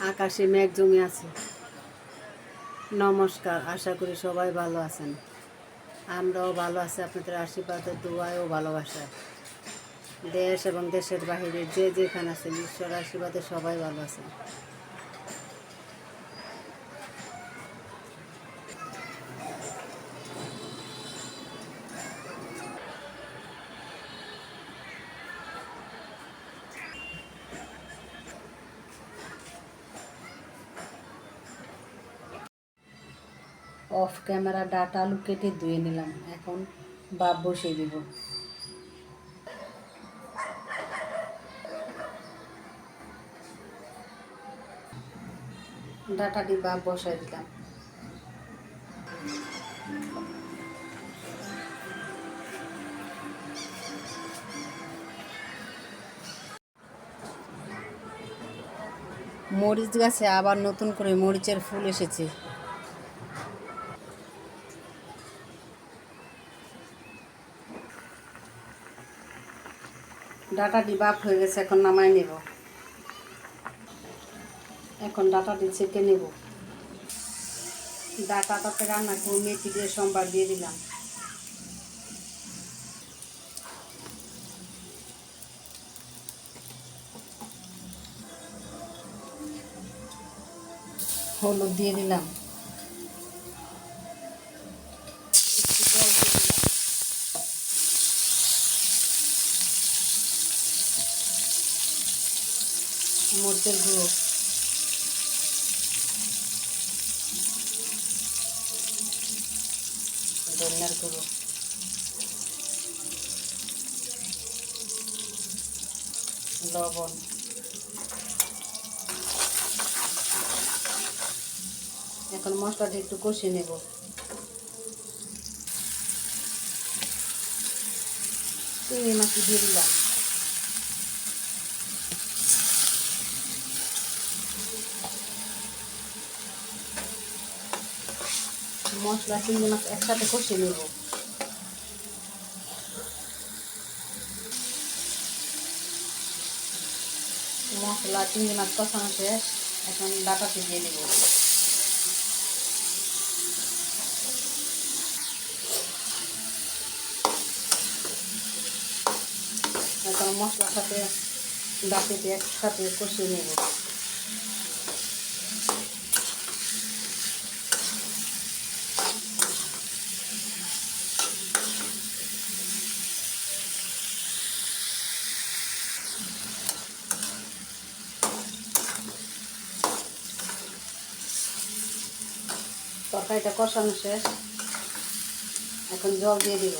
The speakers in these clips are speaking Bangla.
আকাশে মেঘ জমে আছে। নমস্কার, আশা করি সবাই ভালো আছেন। আমরাও ভালো আছি, আপনাদের আশীর্বাদের দোয়ায় ভালোবাসা। দেশ এবং দেশের বাহিরে যে যেখানে আছেন ঈশ্বর আশীর্বাদে সবাই ভালো আছেন। অফ ক্যামেরা ডাটা আলু কেটে ধুয়ে নিলাম। এখন বাপ বসিয়ে দিব। ডাটাটি বাপ বসাই দিলাম। মরিচ গাছে আবার নতুন করে মরিচের ফুল এসেছে। ডাটাটি বাপ হয়ে গেছে, এখন নামাই নেব। এখন ডাটা ডাটাটি ছেঁকে নেব। ডাটাটাতে রান্না করে মেথি দিয়ে সোমবার দিয়ে দিলাম। হলুদ দিয়ে দিলাম। মরিচের গুঁড়ো। ধনিয়ার গুঁড়ো। লবণ। এখন মশলাটা একটু কষে নেব। চিংড়ি মাছটি দিয়ে দিলাম। মশলা চিংড়ি মাছ একসাথে কষিয়ে নেব। মশলা চিংড়ি মাছ কষানো শেষ, এখন ডাটাতে দিয়ে দেবো এখন মশলার সাথে ডাটিতে একসাথে কষিয়ে নেব। তরকারিটা কষানো শেষ। এখন জল দিয়ে দিব।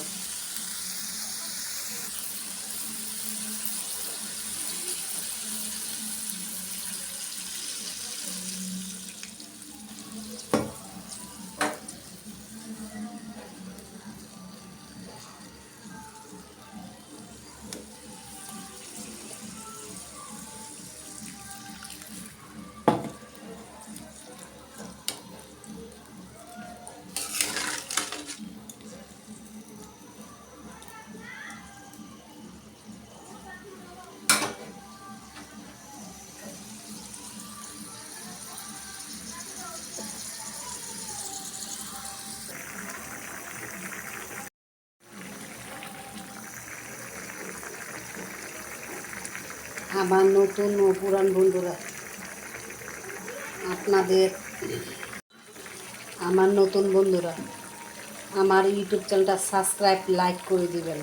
আমার নতুন ও পুরান বন্ধুরা, আপনাদের, আমার নতুন বন্ধুরা, আমার ইউটিউব চ্যানেলটা সাবস্ক্রাইব, লাইক করে দিবেন।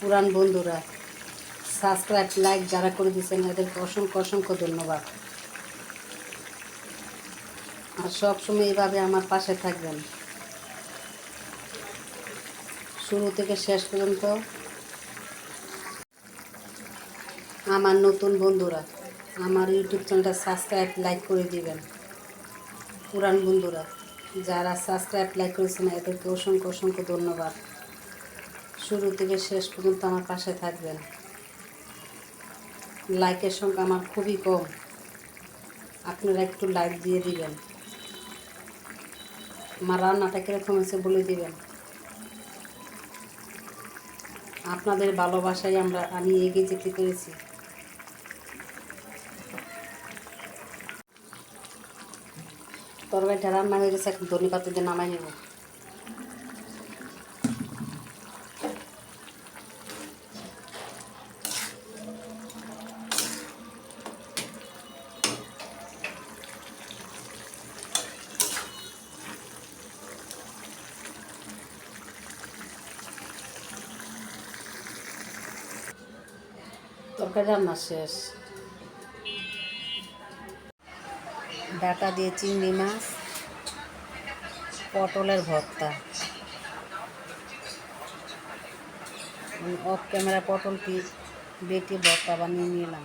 পুরান বন্ধুরা, সাবস্ক্রাইব, লাইক যারা করে দিয়েছেন, এদেরকে অসংখ্য অসংখ্য ধন্যবাদ। আর সবসময় এইভাবে আমার পাশে থাকবেন। শুরু থেকে শেষ পর্যন্ত আমার নতুন বন্ধুরা, আমার ইউটিউব চ্যানেলটা সাবস্ক্রাইব লাইক করে দিবেন। পুরান বন্ধুরা, যারা সাবস্ক্রাইব লাইক করেছেন, এদেরকে অসংখ্য অসংখ্য ধন্যবাদ। শুরু থেকে শেষ পর্যন্ত আমার পাশে থাকবেন। লাইকের সংখ্যা আমার খুবই কম। আপনারা একটু লাইক দিয়ে দিবেন। আমার রান্নাটা কীরকম হয়েছে বলে দিবেন। আপনাদের ভালোবাসায় আমরা আমি এগিয়ে যেতে পেরেছি। তরকারিটা রান্না হয়ে গেছে এখন ধনে পাতা দিয়ে নামাই নেব। তরকারি রান্না শেষ। ডাটা দিয়ে চিংড়ি মাছ পটলের ভর্তা। অফ ক্যামেরা পটল পটলটি বেটে ভর্তা বানিয়ে নিলাম।